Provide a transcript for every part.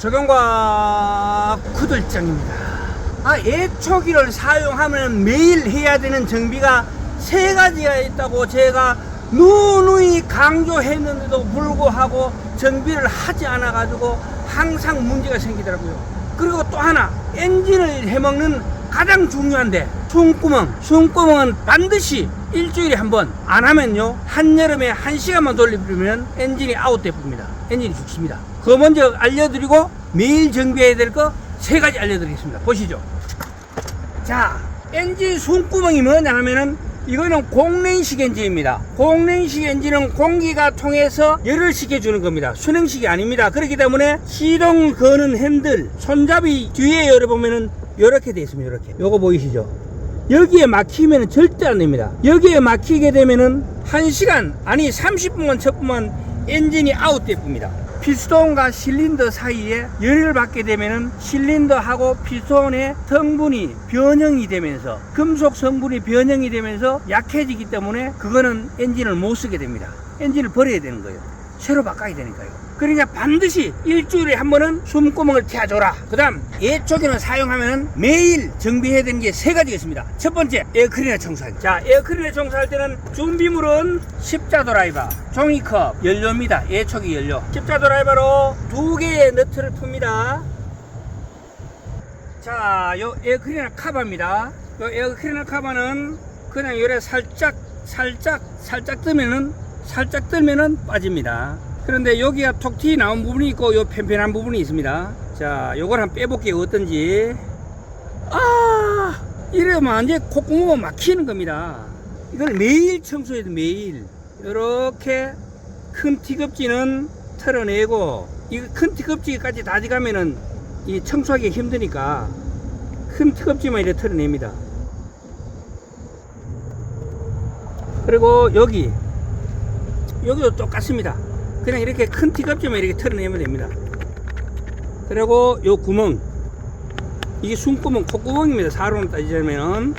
적용과 구들장입니다. 아, 애초기를 사용하면 매일 해야 되는 정비가 세 가지가 있다고 제가 누누이 강조했는데도 불구하고 정비를 하지 않아 가지고 항상 문제가 생기더라고요. 그리고 또 하나 엔진을 해먹는 가장 중요한데 숨구멍 숨구멍은 반드시 일주일에 한 번 안 하면요 한여름에 한 시간만 돌리면 엔진이 아웃돼 봅니다 엔진이 죽습니다 그거 먼저 알려드리고 매일 정비해야 될 거 세 가지 알려드리겠습니다. 보시죠. 자 엔진 숨구멍이 뭐냐 하면은 이거는 공랭식 엔진입니다. 공랭식 엔진은 공기가 통해서 열을 식혀주는 겁니다. 순행식이 아닙니다. 그렇기 때문에 시동 거는 핸들 손잡이 뒤에 열어보면은 이렇게 되어 있습니다. 이렇게. 요거 보이시죠? 여기에 막히면 절대 안 됩니다. 여기에 막히게 되면은 1시간 아니 30분만 쳤구만 엔진이 아웃돼 봅니다 피스톤과 실린더 사이에 열을 받게 되면은 실린더하고 피스톤의 성분이 변형이 되면서 금속 성분이 변형이 되면서 약해지기 때문에 그거는 엔진을 못 쓰게 됩니다. 엔진을 버려야 되는 거예요. 새로 바꿔야 되니까요 그러니까 반드시 일주일에 한 번은 숨구멍을 튀어줘라. 그 다음 예초기는 사용하면 매일 정비해야 되는 게 세 가지가 있습니다. 첫 번째 에어클리너 청소하기 자 에어클리너 청소할 때는 준비물은 십자 드라이버 종이컵 연료입니다. 예초기 연료 십자 드라이버로 두 개의 너트를 풉니다. 자, 요 에어클리너 카바입니다. 요 에어클리너 카바는 그냥 요래 살짝, 살짝, 살짝 뜨면은, 살짝 뜨면은 빠집니다. 그런데 여기가 톡튀 나온 부분이 있고, 요 펜펜한 부분이 있습니다. 자, 요걸 한번 빼볼게요. 어떤지. 아! 이러면 완전 콧구멍 막히는 겁니다. 이걸 매일 청소해야 돼, 매일. 이렇게 큰 티껍질은 털어내고, 이 큰 티껍질까지 다 들어가면은 이 청소하기 힘드니까 큰 티껍질만 이렇게 털어냅니다. 그리고 여기 여기도 똑같습니다. 그냥 이렇게 큰 티껍질만 이렇게 털어내면 됩니다. 그리고 요 구멍 이게 숨구멍 콧구멍입니다. 사로로 따지자면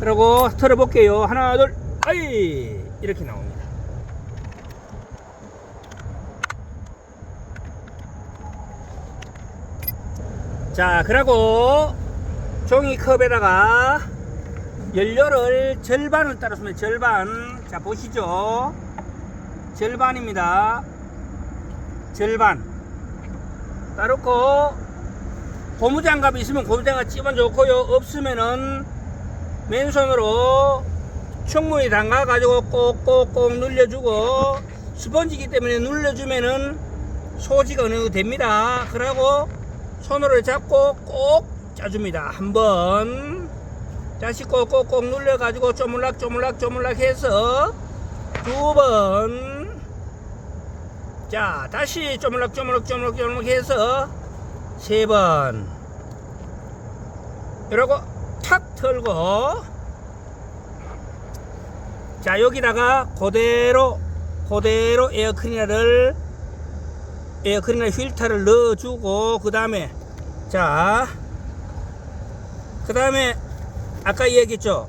그리고 털어볼게요. 하나 둘 아이 이렇게 나옵니다. 자, 그리고 종이컵에다가 연료를 절반을 따라주면 절반. 자, 보시죠. 절반입니다. 절반. 따르고 고무장갑 있으면 고무장갑 찝어 좋고요. 없으면은 맨손으로 충분히 담가 가지고 꼭꼭꼭 눌려주고 스펀지기 때문에 눌러주면은 소지가 어느 정도 됩니다. 그러고 손으로 잡고 꼭 짜줍니다. 한 번. 다시 꼭꼭꼭 눌러가지고 쪼물락 쪼물락 쪼물락 해서 두 번. 자, 다시 쪼물락 쪼물락 쪼물락 쪼물락 해서 세 번. 이러고 탁 털고 자, 여기다가 그대로 그대로 에어클리너를 에어클리너 필터를 넣어주고 그 다음에 자, 그 다음에 아까 얘기했죠.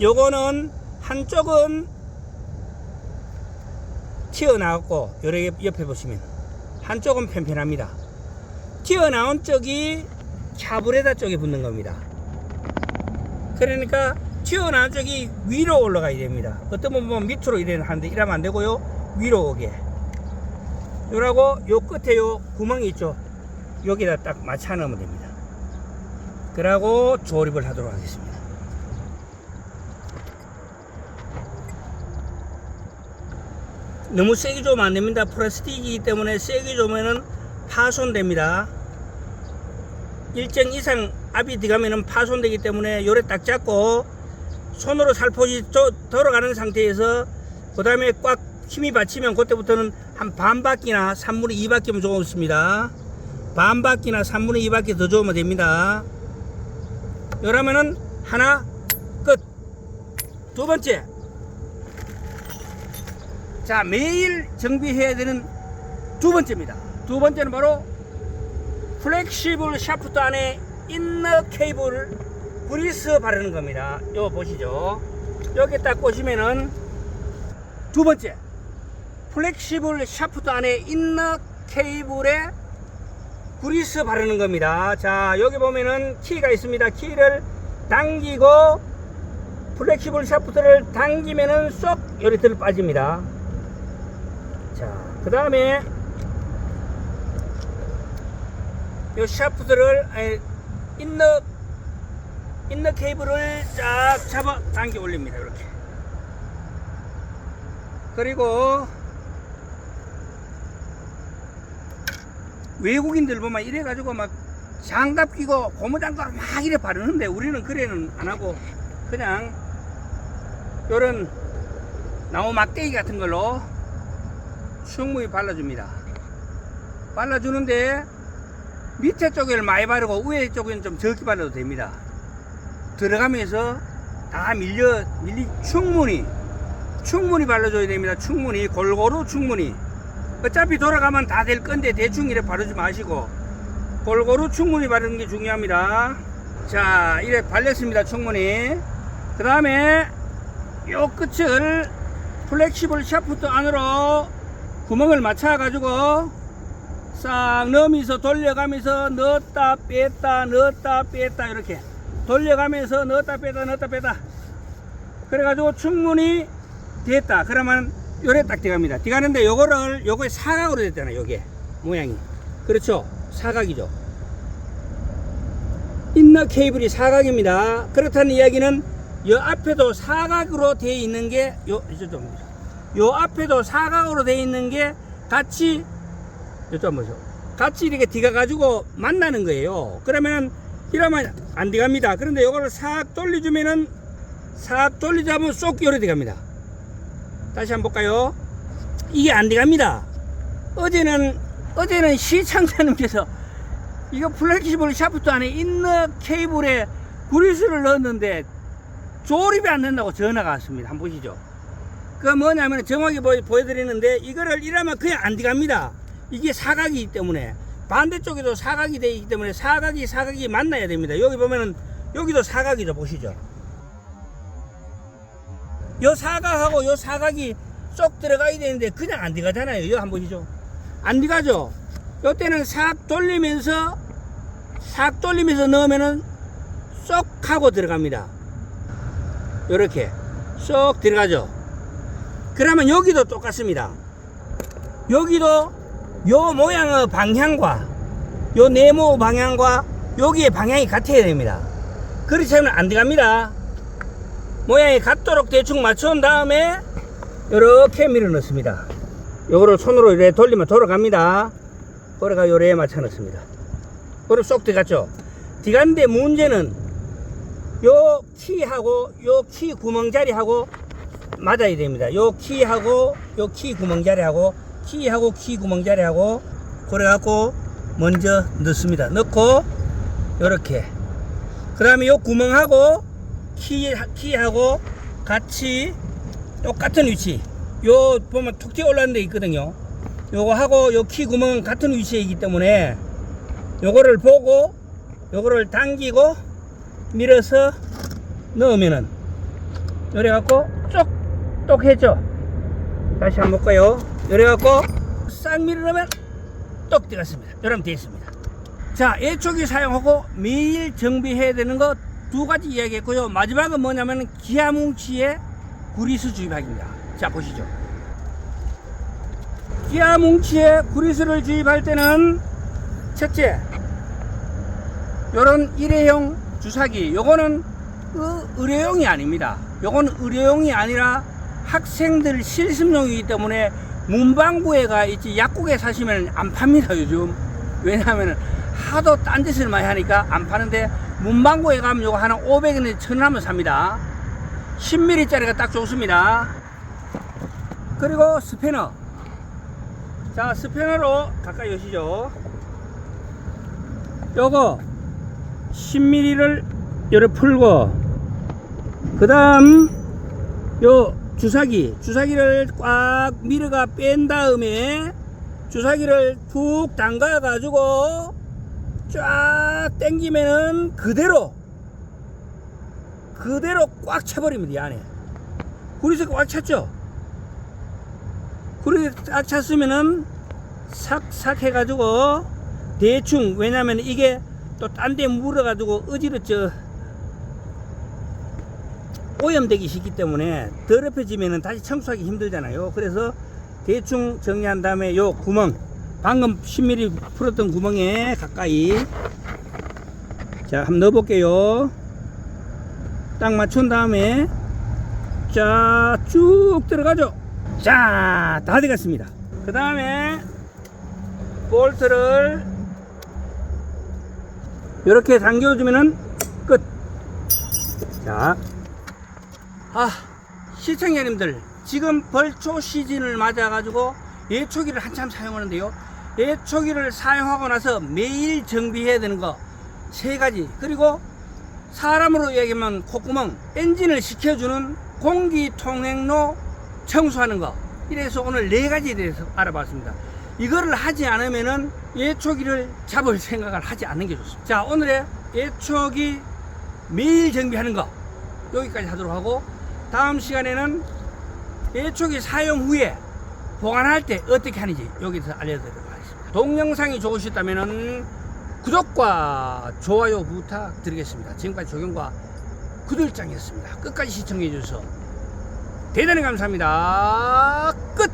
요거는 한쪽은 튀어나왔고 요래 옆에 보시면 한쪽은 편편합니다. 튀어나온 쪽이 캬브레다 쪽에 붙는 겁니다. 그러니까 튀어나온 쪽이 위로 올라가야 됩니다. 어떤 분 보면 밑으로 이래는 하는데 이러면 안 되고요. 위로 오게. 요라고 요 끝에 요 구멍이 있죠. 여기다 딱 맞춰 넣으면 됩니다. 그러고 조립을 하도록 하겠습니다. 너무 세게 조면 안 됩니다. 플라스틱이기 때문에 세게 조면은 파손됩니다. 일정 이상 압이 들어가면은 파손되기 때문에 요래 딱 잡고 손으로 살포시 조- 돌아가는 상태에서 그 다음에 꽉 힘이 받치면 그때부터는 한 반 바퀴나 3분의 2 바퀴면 좋습니다. 반 바퀴나 3분의 2 바퀴 더 좋으면 됩니다. 이러면은 하나 끝. 두 번째. 자, 매일 정비해야 되는 두 번째입니다. 두 번째는 바로 플렉시블 샤프트 안에 인너 케이블 브리스 바르는 겁니다. 요 보시죠. 여기 딱 보시면은 두 번째 플렉시블 샤프트 안에 인너 케이블에 구리스 바르는 겁니다. 자, 여기 보면은 키가 있습니다. 키를 당기고 플렉시블 샤프트를 당기면은 쏙 요리틀 빠집니다. 자, 그 다음에 요 샤프트를 아니, 인너 인너 케이블을 쫙 잡아 당겨 올립니다. 이렇게. 그리고 외국인들 보면 이래 가지고 막 장갑 끼고 고무장갑 막 이래 바르는데 우리는 그래는 안 하고 그냥 요런 나무 막대기 같은 걸로 충분히 발라줍니다. 발라주는데 밑에 쪽을 많이 바르고 위에 쪽은 좀 적게 발라도 됩니다. 들어가면서 다 밀려 밀리 충분히 충분히 발라줘야 됩니다. 충분히 골고루 충분히 어차피 돌아가면 다 될 건데 대충 이래 바르지 마시고 골고루 충분히 바르는 게 중요합니다. 자 이래 발렸습니다. 충분히 그 다음에 요 끝을 플렉시블 샤프트 안으로 구멍을 맞춰 가지고 싹 넣으면서 돌려가면서 넣었다 뺐다 넣었다 뺐다 이렇게 돌려가면서 넣었다 뺐다 넣었다 뺐다. 그래가지고 충분히 됐다. 그러면 요래 딱 들어갑니다. 들어가는데 요거를 요거에 사각으로 됐잖아요 요게. 모양이. 그렇죠? 사각이죠. 인너 케이블이 사각입니다. 그렇다는 이야기는 요 앞에도 사각으로 되어 있는 게요 좀, 요 앞에도 사각으로 되어 있는 게 같이 한번 보세요. 같이 이렇게 뒤가 가지고 만나는 거예요. 그러면은 이러면 안 들어갑니다. 그런데 이거를 싹 돌려주면은 싹 돌리자면 쏙 요래 들어갑니다. 다시 한번 볼까요? 이게 안 들어갑니다. 어제는 어제는 시청자님께서 이거 플렉시블 샤프트 안에 있는 케이블에 구리수를 넣었는데 조립이 안 된다고 전화가 왔습니다. 한번 보시죠. 그 뭐냐면 정확히 보, 보여드리는데 이거를 이러면 그냥 안 들어갑니다. 이게 사각이기 때문에 반대쪽에도 사각이 되어 있기 때문에 사각이 사각이 만나야 됩니다. 여기 보면은 여기도 사각이죠. 보시죠. 요 사각하고 요 사각이 쏙 들어가야 되는데 그냥 안 들어가잖아요. 이거 한번 보시죠. 안 들어가죠. 요 때는 싹 돌리면서 싹 돌리면서 넣으면은 쏙 하고 들어갑니다. 요렇게 쏙 들어가죠. 그러면 여기도 똑같습니다. 여기도 요 모양의 방향과 요 네모 방향과 여기의 방향이 같아야 됩니다. 그렇지 않으면 안 들어갑니다. 모양이 같도록 대충 맞춘 다음에 이렇게 밀어 넣습니다. 요거를 손으로 이렇게 돌리면 돌아갑니다. 그래가 요래에 맞춰 넣습니다. 그리고 쏙 들어갔죠. 들어갔는데 문제는 요 키하고 요 키 구멍 자리하고 맞아야 됩니다. 요 키하고 요 키 구멍 자리하고 키하고 키 구멍 자리하고 그래갖고 먼저 넣습니다. 넣고 요렇게 그 다음에 요 구멍하고 키, 키하고 같이 똑같은 위치 요 보면 툭 튀어 올라오는 데 있거든요 요거 하고 요 키 구멍은 같은 위치에 있기 때문에 요거를 보고 요거를 당기고 밀어서 넣으면은 요래 갖고 쪽 똑 했죠 다시 한번 볼까요? 요래 갖고 싹 밀어넣으면 똑 들어갔습니다. 여러분 되어 있습니다. 자 예초기 사용하고 매일 정비해야 되는 거 두 가지 이야기했고요. 마지막은 뭐냐면 기아뭉치에 구리수 주입하기입니다. 자 보시죠. 기아뭉치에 구리수를 주입할 때는 첫째 요런 일회용 주사기 요거는 의- 의료용이 아닙니다. 요건 의료용이 아니라 학생들 실습용이기 때문에 문방구에 가 있지 약국에 사시면 안 팝니다 요즘. 왜냐하면 하도 딴 짓을 많이 하니까 안 파는데 문방구에 가면 요거 하나 500원에 1000원 하면 삽니다. 10mm 짜리가 딱 좋습니다. 그리고 스패너. 자 스패너로 가까이 오시죠. 요거 10mm를 요래 풀고 그 다음 요 주사기 주사기를 꽉 밀어가 뺀 다음에 주사기를 툭 담가 가지고 쫙 당기면은 그대로 그대로 꽉 차버립니다 이 안에. 구리서 꽉 찼죠? 구리 꽉 찼으면은 삭삭 해가지고 대충 왜냐면 이게 또 딴 데 물어가지고 어지러 저 오염되기 쉽기 때문에 더럽혀지면은 다시 청소하기 힘들잖아요. 그래서 대충 정리한 다음에 요 구멍 방금 10mm 풀었던 구멍에 가까이 자 한번 넣어볼게요. 딱 맞춘 다음에 자 쭉 들어가죠. 자 다 되겠습니다. 그 다음에 볼트를 이렇게 당겨주면은 끝. 자, 아 시청자님들 지금 벌초 시즌을 맞아가지고 예초기를 한참 사용하는데요. 예초기를 사용하고 나서 매일 정비해야 되는 거 세 가지 그리고 사람으로 얘기하면 콧구멍 엔진을 식혀주는 공기 통행로 청소하는 거 이래서 오늘 네 가지에 대해서 알아봤습니다. 이거를 하지 않으면은 예초기를 잡을 생각을 하지 않는 게 좋습니다. 자 오늘의 예초기 매일 정비하는 거 여기까지 하도록 하고 다음 시간에는 예초기 사용 후에 보관할 때 어떻게 하는지 여기서 알려드리도록 하겠습니다. 동영상이 좋으셨다면 구독과 좋아요 부탁드리겠습니다. 지금까지 조경과 구들장이었습니다. 끝까지 시청해 주셔서 대단히 감사합니다. 끝!